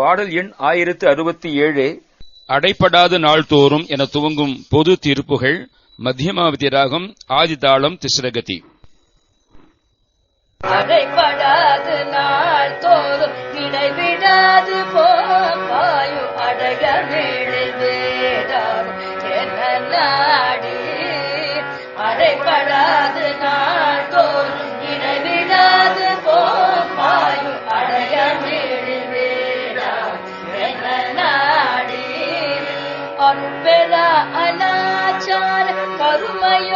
பாடல் எண் ஆயிரத்து அறுபத்தி ஏழு. அடைப்படாத நாள்தோறும் என துவங்கும் பொது தீர்ப்புகள் மத்தியமாவதி ராகம் ஆதிதாளம் திஸ்ரகதி. அடைப்படாது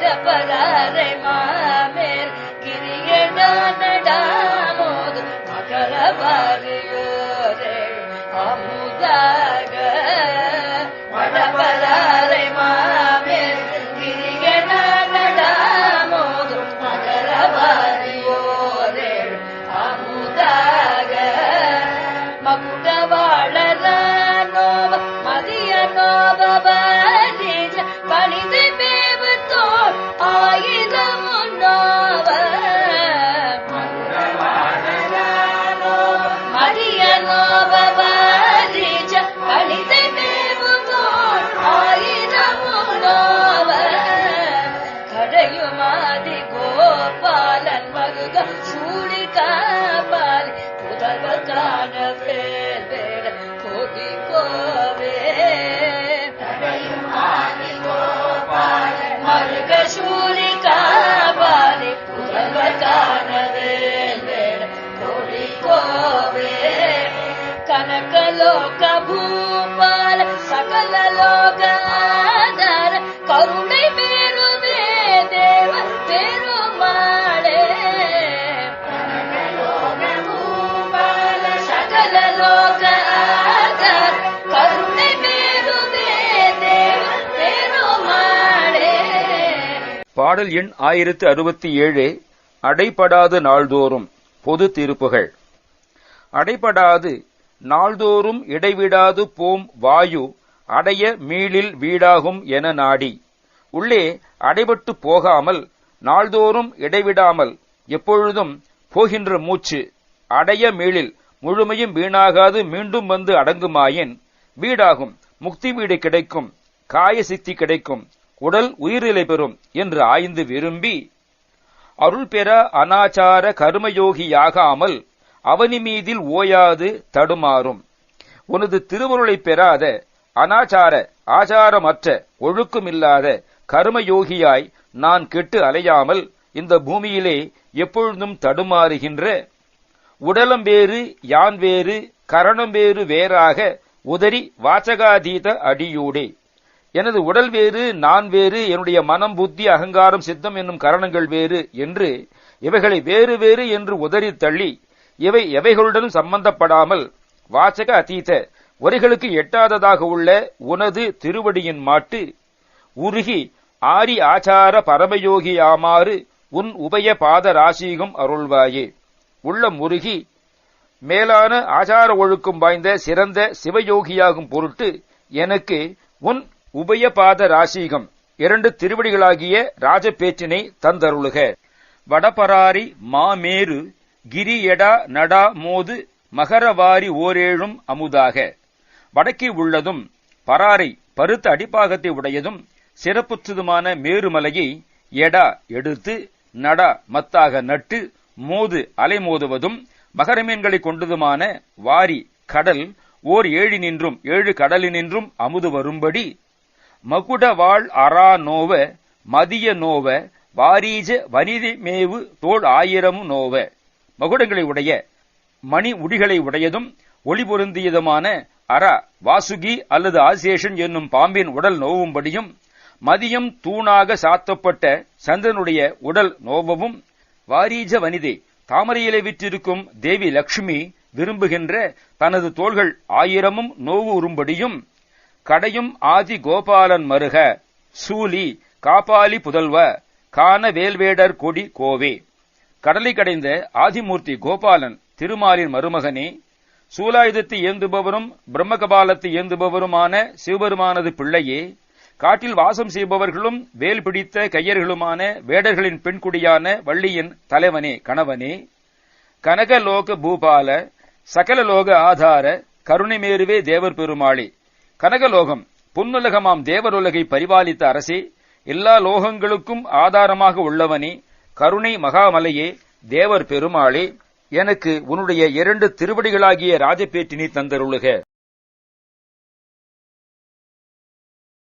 வடபராரை மாமேல். கிரியடானடாமோது மகர பாரியோரே அமுதாக வடபராரை மாமேல். கிரியடானடாமோது மகர பாரியோரே அமுதாக மகுடவாழனோவ மதிய நோவ கோபாலன் பாடல் எண் ஆயிரத்து அறுபத்தி ஏழு அடைபடாது நாள்தோறும் பொது தீர்ப்புகள். அடைபடாது நாள்தோறும் இடைவிடாது போம் வாயு அடைய மீளில் வீடாகும் என நாடி. உள்ளே அடைபட்டு போகாமல் நாள்தோறும் இடைவிடாமல் எப்பொழுதும் போகின்ற மூச்சு அடைய மீளில் முழுமையும் வீணாகாது மீண்டும் வந்து அடங்குமாயின் வீடாகும் முக்தி வீடு கிடைக்கும் காய சித்தி கிடைக்கும் உடல் உயிரிலை பெறும் என்று ஆய்ந்து விரும்பி அருள் பெற அனாச்சார கர்மயோகியாகாமல் அவனி மீதில் ஓயாது தடுமாறும். உனது திருவருளை பெறாத அனாச்சார ஆச்சாரமற்ற ஒழுக்கமில்லாத கர்மயோகியாய் நான் கெட்டு அலையாமல் இந்த பூமியிலே எப்பொழுதும் தடுமாறுகின்ற உடலம் வேறு யான் வேறு கரணம் வேறு வேறாக உதறி வாசகாதீத அடியூடே. எனது உடல் வேறு நான் வேறு என்னுடைய மனம் புத்தி அகங்காரம் சித்தம் என்னும் கரணங்கள் வேறு என்று இவைகளை வேறு வேறு என்று உதறி தள்ளி இவை எவைகளுடன் சம்பந்தப்படாமல் வாசக அதீத வரிகளுக்கு எட்டாததாக உள்ள உனது திருவடியின் மாட்டு உருகி ஆரி ஆச்சார பரமயோகியாமாறு உன் உபய பாத ராசீகம் அருள்வாயே. உள்ளம் உருகி மேலான ஆச்சார ஒழுக்கம் வாய்ந்த சிறந்த சிவயோகியாகும் பொருட்டு எனக்கு உன் உபயபாத ராசீகம் இரண்டு திருவடிகளாகிய ராஜபேச்சினை தந்தருளுக. வடபராரி மாமேரு கிரியடா நடா மோது மகரவாரி ஓரேழும் அமுதாக. வடக்கே உள்ளதும் பராரை பருத்த அடிப்பாகத்தை உடையதும் சிறப்புற்றதுமான மேருமலையை எடா எடுத்து நடா மத்தாக நட்டு மோது அலைமோதுவதும் மகரமீன்களை கொண்டதுமான வாரி கடல் ஓர் ஏழு நின்றும் ஏழு கடலினின்றும் அமுது வரும்படி மகுட வாழ் அரா நோவ மதிய நோவ வாரீஜ வனிதி மேவு தோள் ஆயிரமும் நோவ. மகுடங்களை உடைய மணி உடிகளை உடையதும் ஒளி பொருந்தியதுமான அரா வாசுகி அல்லது ஆசேஷன் என்னும் பாம்பின் உடல் நோவும்படியும் மதியம் தூணாக சாத்தப்பட்ட சந்திரனுடைய உடல் நோவவும் வாரீஜ வனிதை தாமரையிலே விற்றிருக்கும் தேவி லக்ஷ்மி விரும்புகின்ற தனது தோள்கள் ஆயிரமும் நோவு உறும்படியும் கடையும் ஆதி கோபாலன் மருக சூலி காப்பாலி புதல்வ கான வேல்வேடர் கொடி கோவே. கடலை கடைந்த ஆதிமூர்த்தி கோபாலன் திருமாலின் மருமகனே சூலாயுதத்தை ஏந்துபவரும் பிரம்மகபாலத்தை ஏந்துபவருமான சிவபெருமானது பிள்ளையே காட்டில் வாசம் செய்பவர்களும் வேல் பிடித்த கையர்களுமான வேடர்களின் பெண்குடியான வள்ளியின் தலைவனே கணவனே. கனகலோக பூபால சகலலோக ஆதார கருணைமேருவே தேவர் பெருமாளே. கனகலோகம் பொன்னுலகமாம் தேவருலகை பரிபாலித்த அரசே எல்லா லோகங்களுக்கும் ஆதாரமாக உள்ளவனே கருணை மகாமலையே தேவர் பெருமாளே எனக்கு உன்னுடைய இரண்டு திருவடிகளாகிய ராஜபேட்டினை தந்தருளுக.